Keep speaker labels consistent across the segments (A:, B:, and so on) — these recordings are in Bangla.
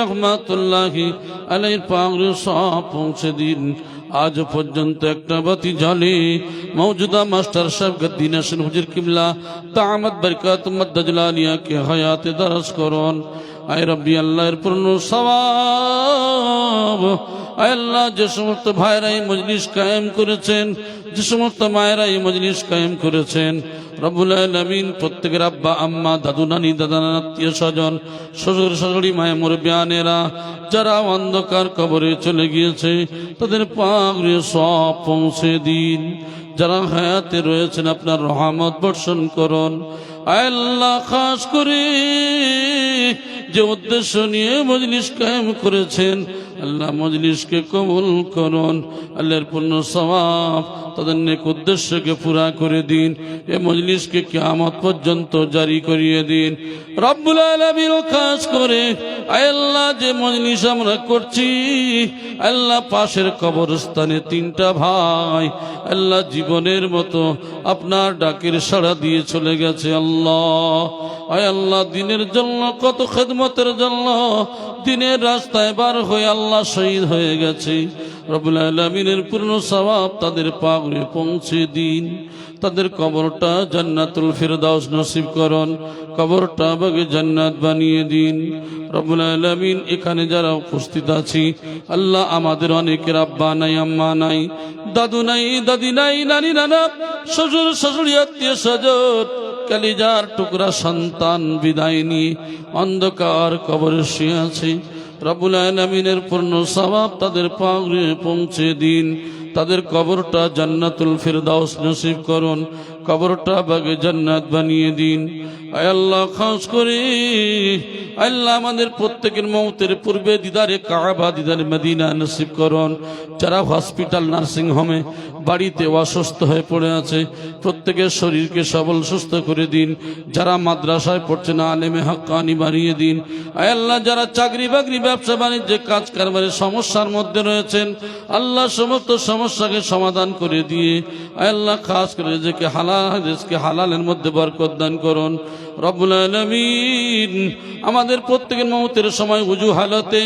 A: রহমাতুল্লাহি আলাইহির পাগড়ি সব পৌঁছে দিন। আজ পর্যন্ত একটা বাতি জ্বলে। মৌজুদা মাস্টার সাহেব গদ্দিন হাসান হুজুর কিবলা। তামাদ বরকাত মদ্দাজুলানিয়া কে হায়াতে দরস করুন। আয় রব্বি আল্লাহর পূর্ণ সওয়াব। আয় আল্লাহ যে সমস্ত ভাইরা মজলিস কায়েম করেছেন, যে সমস্ত মায়েরা এই মজলিস কায়েম করেছেন রব্বুল আলমিন প্রত্যেকের আব্বা, আম্মা, দাদু, নানি দাদা আত্মীয় স্বজন, শ্বশুর, শাশুড়ি মায়ে মুরব্বিয়ানেরা, যারা অন্ধকার কবরে চলে গিয়েছে, তাদের পাগড়ে সব পৌঁছে দিন। যারা হায়াতে রয়েছেন, আপনার রহমত বর্ষণ করুন। আল্লাহ, খাস করে যে উদ্দেশ্য নিয়ে মজলিস কায়েম করেছেন আল্লাহ মজলিসকে কবুল করুন, আল্লাহর পূর্ণ সবাব তাদের নেক উদ্দেশ্যকে পুরা করে দিন, এ মজলিসকে কিয়ামত পর্যন্ত জারি করিয়ে দিন। রব্বুল আলমীর খাস করে আল্লাহ, যে মজলিস আমরা করছি, আল্লাহ পাশের কবরস্থানে তিনটা ভাই, আল্লাহ জীবনের মতো আপনার ডাকের সাড়া দিয়ে চলে গেছে আল্লাহ। আয় আল্লাহ, দিনের জন্য কত খেদমতের জন্য, দিনের রাস্তায় বার হয়ে আল্লাহ শহীদ হয়ে গেছে। রবুল পূর্ণ স্বভাব তাদের পাগড়ে পৌঁছে দিন। তাদের কবরটা জান্নাতুল ফিরদাউস নসিব করন। কবরটা বাগে জান্নাত বানিয়ে দিন। রবুল এখানে যারা উপস্থিত আছি, আল্লাহ আমাদের অনেকের আব্বা নাই, আম্মা নাই, দাদু নাই, দাদি নাই, নানি, নানা, শ্বশুর, শাশুড়ি, আত্মীয় স্বজন, কালিজার টুকরা সন্তান বিদায় নিয়ে অন্ধকার কবরে শুয়ে আছে। রবুল আলমিনের পূর্ণ স্বভাব তাদের পাগড়ে পৌঁছে দিন। তাদের কবরটা জান্নাতুল ফিরদাউস নসিব করুন। কবরটা বাগে জান্নাত বানিয়ে দিন। আল্লাহ, খাস করে। আল্লাহ আমাদের প্রত্যেকের মৌতের পূর্বে দিদারে কাবা, দিদারে মদিনা নসিব করুন। যারা হসপিটাল, নার্সিং হোমে বাড়িতে অসুস্থ হয়ে পড়ে আছে, প্রত্যেকের শরীরকে সবল, সুস্থ করে দিন। যারা মাদ্রাসায় পড়ছে না, আলেমে হাক্কানি বাড়িয়ে দিন। আল্লাহ, যারা চাকরি বাকরি, ব্যবসা বাণিজ্যে কাজ কারবারের সমস্যার মধ্যে রয়েছেন, আল্লাহ সমস্ত সমস্যাকে সমাধান করে দিয়ে আল্লাহ, খাস করে রেজেকে হালাল, রেজকে হালালের মধ্যে বরকত দান করুন। রব্বুল আলমিন আমাদের প্রত্যেকের মৌতের সময় উজু হালতে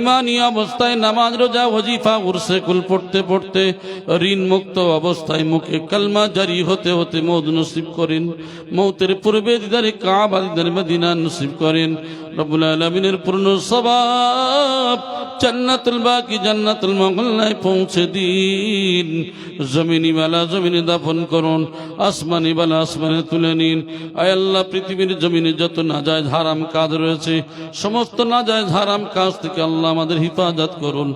A: ইমানি অবস্থায় নামাজ, রোজা ওজিফা উরসে কুল পড়তে পড়তে ঋণ মুক্ত অবস্থায় মুখে কালমা জারি হতে হতে মৌদ নসিব করেন। মৌতের পূর্বে দিদারে কাবা, দিদারে মদিনা নসিব করেন। রব্বুল আলমিনের পূর্ণ সবাব জান্নাতুল বাকি, জান্নাতুল মহল্লায় পৌঁছে দিন। জমিনি বালা, জমিনে দাফন করুন, আসমানি বালা, আসমানে তুলে নিন। আয় আল্লাহ পৃথিবীর জমিনে যত না যায় হারাম কাজ রয়েছে, সমস্ত না যায় হারাম কাজ থেকে আল্লাহ আমাদের হিফাজত করুন।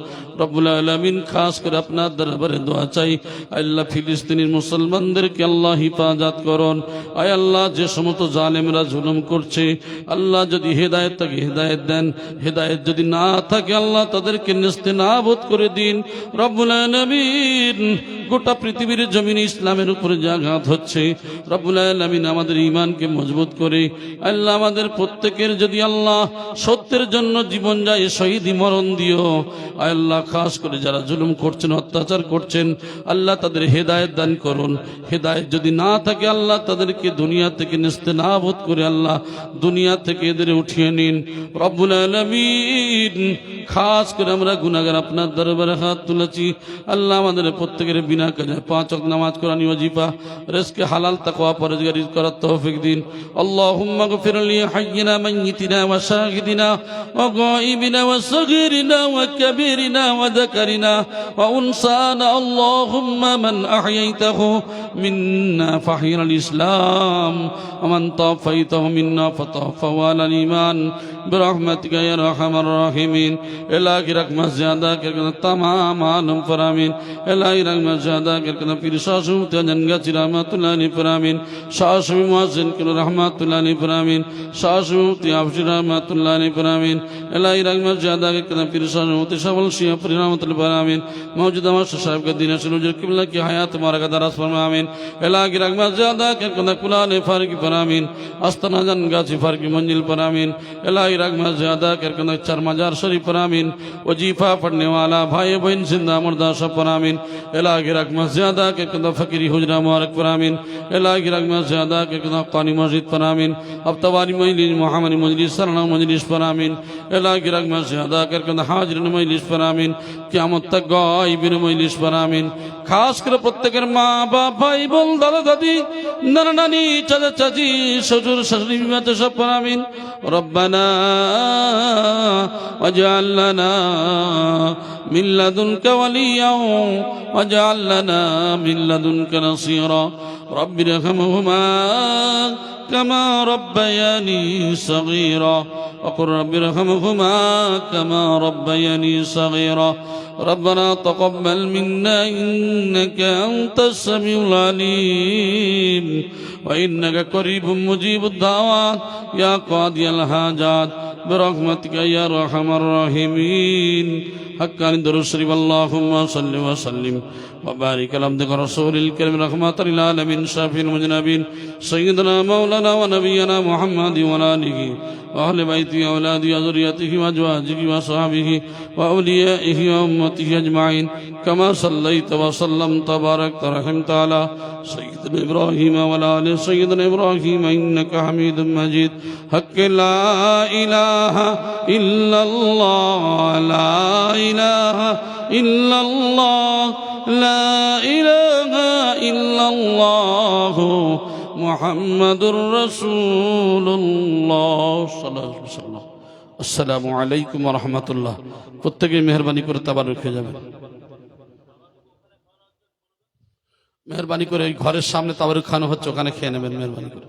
A: রব্বুল আলমিন খাস করে আপনার দরবারে দোয়া চাই। আল্লাহ ফিলিস্তিনের মুসলমানদেরকে আল্লাহ হিফাজত করুন। আয় আল্লাহ, যে সমস্ত জালেমরা জুলুম করছে, আল্লাহ যদি হেদায়ত থাকে হেদায়ত দেন। হেদায়ত যদি না থাকে, আল্লাহ তাদেরকে নেস্তে না বোধ করে দিন। রব্বুল আলমিন গোটা পৃথিবীর জমিনে ইসলামের উপরে যে আঘাত হচ্ছে, রব্বুল আলমিন আমাদের ইমানকে মজবুত করে। আল্লাহ আমাদের প্রত্যেকের যদি আল্লাহ সত্যের জন্য জীবন যায়, শহীদি মরণ দিও। আল্লাহ খাস করে যারা জুলুম করছেন অত্যাচার করছেন আল্লাহ তাদের হেদায়ত দান করুন হেদায়ত যদি না থাকে আল্লাহ তাদেরকে দুনিয়া থেকে নিস্তে না বোধ করে আল্লাহ দুনিয়া থেকে এদের উঠিয়ে নিন রব্বুল আলমিন খাস করে আমরা গুনাগার আপনার দরবারে হাত তুলেছি আল্লাহ আমাদের প্রত্যেকের বিনা কাজে পাঁচ অক নামাজ কোরআন ওয়াজিফা রেজকে হালাল তাকওয়া পরজগারি করার তৌফিক দিন اللهم اغفر لي حينا ميتنا وشاهدنا وغائبنا وصغيرنا وكبيرنا وذكرنا وأنسانا اللهم من أحييته منا فحي الإسلام ومن طفيته منا فطفه على الإيمان. برحمتك يا رحم الراحمين. إلا كرك رقمہ زیادہ کر تمام عالم فرامين. إلا كرك زیادہ کر کے پھر شاشو تے جنگا رحمت اللہ علیہ فرامین شاشو مؤذن کے رحمت اللہ علیہ فرامین شاشو تے اپ إلا كرك علیہ فرامین الہی رقمہ زیادہ کر کے পুরি রহমতুল্লাহ আমিন মৌজুদ আমার সাহেবকে দিন সুরুজুর কিবলা কি হায়াত মারাকা দারাস ফরমা আমিন এলাকি রাগমা জিয়াদা কে কদা কুলানে ফারকি पर आमीन अस्तना जन गाची फारकी मंजिल पर आमीन इलाही रगमा ज्यादा कर कदा चार मजार शरीफ पर आमीन वजीफा पढ़ने वाला भाई बहन जिंदा मुर्दा सब पर आमीन इलाही रगमा ज्यादा कर कदा फकीरी हुजरा मुबारक पर आमीन इलाही रगमा ज्यादा कर कदा कानी मस्जिद पर आमीन अब तवारी मजलिस मोहम्मदी मजलिस सरना मजलिस पर आमीन इलाही रगमा ज्यादा कर कदा हाजिर मजलिस पर কেমতটা গয় বিনমইলিশ বারামিন খাস করে প্রত্যেকের মা, বাপ বল দাদা, দাদি, নানা, নানি, চাচা, চাচি, শ্বশুর, শাশুড়ি বিমাতে সব বারামিন রব্বানা وجعل لنا من لدنك وليا واجعل لنا من لدنك نصيرا. رب ارحمهما كما ربياني صغيرا. وقل رب ارحمهما كما ربياني صغيرا. ربنا تقبل منا إنك أنت السميع العليم. وإنك قريب مجيب الدعوات يا قاضي الحاجات. برحمتك يا أرحم الراحمين. حقا দরুদ শরীফ আল্লাহুম্মা সাল্লি সাল্লিম। وبارك على عبدك رسول الكريم رحمة للعالمين شافي المذنبين سيدنا مولانا ونبينا محمد وعلى آله وأهل بيته وأولاده وذريته وأزواجه وصحبه وأوليائه وأمته أجمعين كما صليت وسلمت وباركت ورحمت على سيدنا إبراهيم وعلى سيدنا إبراهيم إنك حميد مجيد. حق لا إله إلا الله لا إله إلا الله. لا إله إلا الله محمد رسول الله صلى الله عليه وسلم আসসালামু আলাইকুম রহমতুল্লাহ প্রত্যেকে মেহরবানি করে তাবার রেখে যাবেন মেহরবানি করে ওই ঘরের সামনে তাবার খানো হচ্ছে ওখানে খেয়ে নেবেন মেহরবানি করে